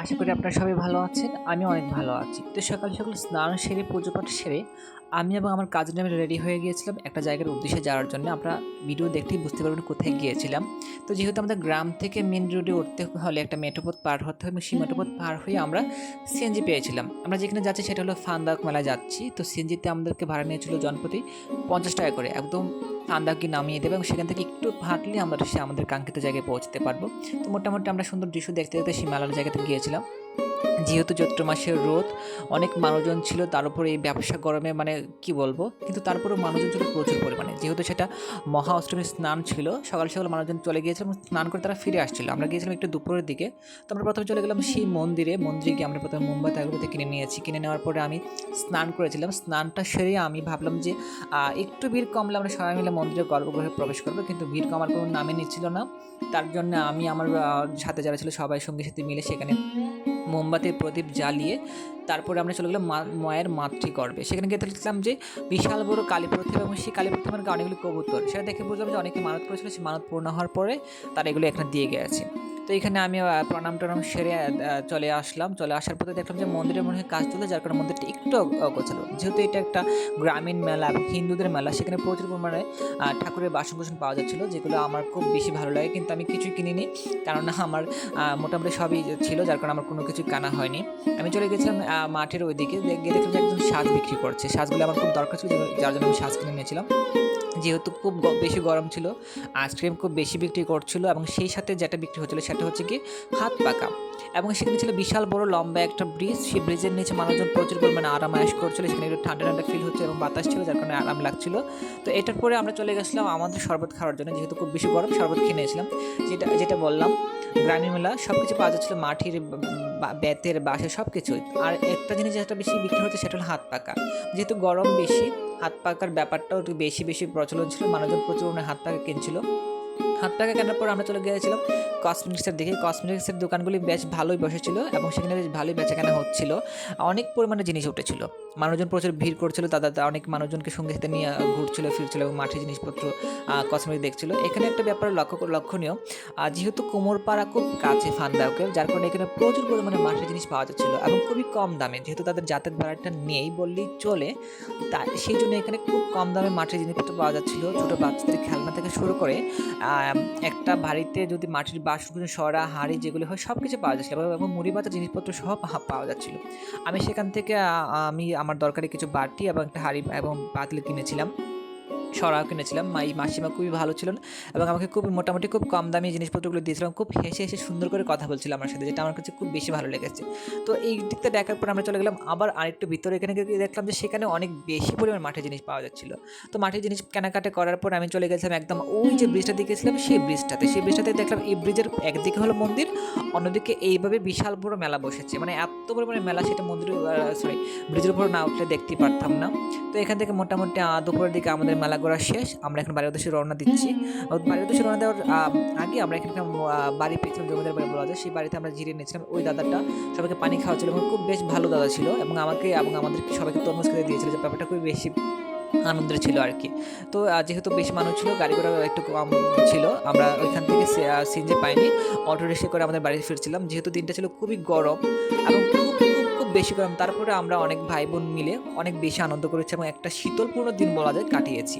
আশা করি আপনারা সবাই ভালো আছেন আমি অনেক ভালো আছি। তো সকাল সকাল স্নান সেরে পুজো পাঠ সেরে আমি এবং আমার কাজিন আমি রেডি হয়ে গিয়েছিলাম একটা জায়গার উদ্দেশ্যে যাওয়ার জন্য। আমরা ভিডিও দেখতেই বুঝতে পারবেন কোথায় গিয়েছিলাম। তো যেহেতু আমাদের গ্রাম থেকে মেন রোডে উঠতে হলে একটা মেট্রোপথ পার হতে হবে, সেই মেট্রোপথ পার হয়ে আমরা সিএনজি পেয়েছিলাম। আমরা যেখানে যাচ্ছি সেটা হলো ফান্দাক মেলা যাচ্ছি। তো সিএনজিতে আমাদেরকে ভাড়া নিয়েছিল জনপ্রতি পঞ্চাশ টাকা করে। একদম ফান্দাককে নামিয়ে দেবে এবং সেখান থেকে একটু হাঁটলে আমরা সে আমাদের কাঙ্ক্ষিত জায়গায় পৌঁছতে পারব। তো মোটামুটি আমরা সুন্দর দৃশ্য দেখতে দেখতে সেই মেলার জায়গাতে গিয়েছিলাম যেহেতু চৈত্র মাসের রোদ, অনেক মানুষজন ছিল, তার উপরে এই ব্যবসা গরমে মানে কি বলব? কিন্তু তারপরেও মানুষজন ছিল প্রচুর পরিমাণে। যেহেতু সেটা মহা অষ্টমীর স্নান ছিল, সকাল সকাল মানুষজন চলে গিয়েছিলাম স্নান করে তারা ফিরে আসছিল। আমরা গিয়েছিলাম একটু দুপুরের দিকে। তো আমরা প্রথমে চলে গেলাম সেই মন্দিরে। মন্দিরে গিয়ে আমরা প্রথমে মুম্বাই তাগুলোতে কিনে নিয়েছি। কিনে নেওয়ার পরে আমি স্নান করেছিলাম। স্নানটা সেরে আমি ভাবলাম যে একটু ভিড় কমলে আমরা সবাই মিলে মন্দিরে গর্ভগৃহে প্রবেশ করব। কিন্তু ভিড় কমার কোনো নামে নিচ্ছিল না। তার জন্য আমি আমার সাথে যারা ছিল সবাই সঙ্গে সাথে মিলে সেখানে মোমবাতির প্রদীপ জ্বালিয়ে তারপরে আমরা চলে গেলাম মায়ের মাতৃগর্ভে। সেখানে গিয়ে দেখলাম যে বিশাল বড় কালী প্রতিমা এবং সেই কালী প্রতিমার অনেকগুলো কবুতর। সেটা দেখে বুঝলাম যে অনেকে মানত করেছিল সেই মানত পূর্ণ হওয়ার পরে তারা এগুলো এখানে দিয়ে গেছে তো এখানে আমি প্রণাম টনাম সেরে চলে আসলাম। চলে আসার পরে দেখলাম যে মন্দিরের মনে হয় কাজ চলছে, যার কারণে মন্দিরটা একটু গোছালো যেহেতু এটা একটা গ্রামীণ মেলা এবং হিন্দুদের মেলা, সেখানে প্রচুর পরিমাণে ঠাকুরের বাসন পাওয়া যাচ্ছিল, যেগুলো আমার খুব বেশি ভালো লাগে। কিন্তু আমি কিছুই কিনিনি, কেননা আমার মোটামুটি সবই ছিল, যার কারণে আমার কোনো কিছু কেনা হয়নি। আমি চলে গেছিলাম মাঠের ওইদিকে গিয়ে দেখলাম যে একজন সাজ বিক্রি করছে। সাজগুলো আমার খুব দরকার ছিল যার জন্য আমি সাজ কিনে নিয়েছিলাম। যেহেতু খুব বেশি গরম ছিল, আইসক্রিম খুব বেশি বিক্রি করছিল এবং সেই সাথে যেটা বিক্রি হচ্ছিল সেটা হচ্ছে কি হাত পাকা। এবং সেখানে ছিল বিশাল বড় লম্বা একটা ব্রিজ সেই ব্রিজের নিচে মানুষজন প্রচুর পরিমাণে আরাম আয়স করছিল, সেখানে একটু ঠান্ডা ঠান্ডা ফিল হচ্ছে এবং বাতাস ছিল, যার কারণে আরাম লাগছিল। তো এটার পরে আমরা চলে গেছিলাম আমাদের শরবত খাওয়ার জন্য, যেহেতু খুব বেশি গরম, শরবত খেয়ে নিয়েছিলাম। যেটা যেটা বললাম গ্রামীণ মেলা সব কিছু পাওয়া যাচ্ছিল মাটির বেতের বাঁশের সব কিছুই আর একটা জিনিস যেটা বেশি বিক্রি হচ্ছে সেটা হলো হাত পাকা। যেহেতু গরম বেশি হাত পাকার ব্যাপারটাও একটু বেশি বেশি প্রচলন ছিল। মানুষজন প্রচুর হাত পাকা কিনছিল। হাত টাকা কেনার পর আমরা চলে গিয়েছিলাম কসমেটিক্সের দিকে। কসমেটিক্সের দোকানগুলি বেশ ভালোই বসেছিল এবং সেখানে বেশ ভালোই বেচা কেনা হচ্ছিল। অনেক পরিমাণে জিনিস উঠেছিল। মানুষজন প্রচুর ভিড় করছিল তাদের অনেক মানুষজনকে সঙ্গে সাথে নিয়ে ঘুরছিল, ফিরছিল এবং মাঠে জিনিসপত্র কসমেটিক দেখছিল। এখানে একটা ব্যাপার লক্ষ্য লক্ষণীয় যেহেতু কোমরপাড়া খুব কাছে ফান্দাওকে যার কারণে এখানে প্রচুর পরিমাণে মাঠের জিনিস পাওয়া যাচ্ছিল এবং খুবই কম দামে। যেহেতু তাদের যাতায়াত ভাড়াটা নেই বললেই চলে, তাই সেই জন্য এখানে খুব কম দামে মাটির জিনিসপত্র পাওয়া যাচ্ছিল। ছোটো বাচ্চাদের খেলনা থেকে শুরু করে একটা বাড়িতে যদি মাটির বাসন সরা, হাঁড়ি যেগুলো হয় সব কিছু পাওয়া যাচ্ছিল এবং- এবং মুড়ি পাতা জিনিসপত্র সব পাওয়া যাচ্ছিল। আমি সেখান থেকে আমি আমার দরকারি কিছু বাটি এবং একটা হাঁড়ি এবং পাতিল কিনেছিলাম। সরাও কিনেছিলাম। এই মাসিমা খুবই ভালো ছিলেন এবং আমাকে খুব মোটামুটি খুব কম দামি জিনিসপত্রগুলো দিয়েছিলাম খুব হেসে হেসে সুন্দর করে কথা বলছিল আমার সাথে, যেটা আমার কাছে খুব বেশি ভালো লেগেছে। তো এই দিকটা দেখার পর আমরা চলে গেলাম আবার আরেকটু ভিতরে। এখানে দেখলাম যে সেখানে অনেক বেশি পরিমাণ মাঠের জিনিস পাওয়া যাচ্ছিল। তো মাটির জিনিস কেনাকাটা করার পর আমি চলে গেছিলাম একদম ওই যে ব্রিজটা দেখেছিলাম সেই ব্রিজটাতে। সেই ব্রিজটাতে দেখলাম এই ব্রিজের একদিকে হলো মন্দির, অন্যদিকে এইভাবে বিশাল বড় মেলা বসেছে। মানে এত পরিমাণে মেলা, সেটা মন্দির সরি ব্রিজের উপর না উঠলে দেখতেই পারতাম না। তো এখান থেকে মোটামুটি দুপুরের দিকে আমাদের মেলা ঘোরা শেষ আমরা এখন বাড়ির উদ্দেশ্যে রওনা দিচ্ছি। বাড়ির উদ্দেশ্যে রওনা দেওয়ার আগে আমরা এখানে একটা বাড়ি পেয়েছিলাম জমিদার বাড়ি বলা যায় সেই বাড়িতে আমরা জিরিয়ে নিয়েছিলাম ওই দাদাটা সবাইকে পানি খাওয়াচ্ছিল এবং খুব বেশ ভালো দাদা ছিল এবং আমাকে এবং আমাদেরকে সবাইকে তরমুজ খেতে দিয়েছিল যে ব্যাপারটা খুবই বেশি আনন্দের ছিল আর কি। তো যেহেতু বেশি মানুষ ছিল গাড়ি ঘোড়া একটু কম ছিল আমরা ওইখান থেকে সিনজে পাইনি অটো রিক্সা করে আমাদের বাড়ি ফিরছিলাম। যেহেতু দিনটা ছিল খুবই গরম এবং খুব বেশি গরম তারপরে আমরা অনেক ভাই বোন মিলে অনেক বেশি আনন্দ করেছি এবং একটা শীতলপূর্ণ দিন বলা যায় কাটিয়েছি।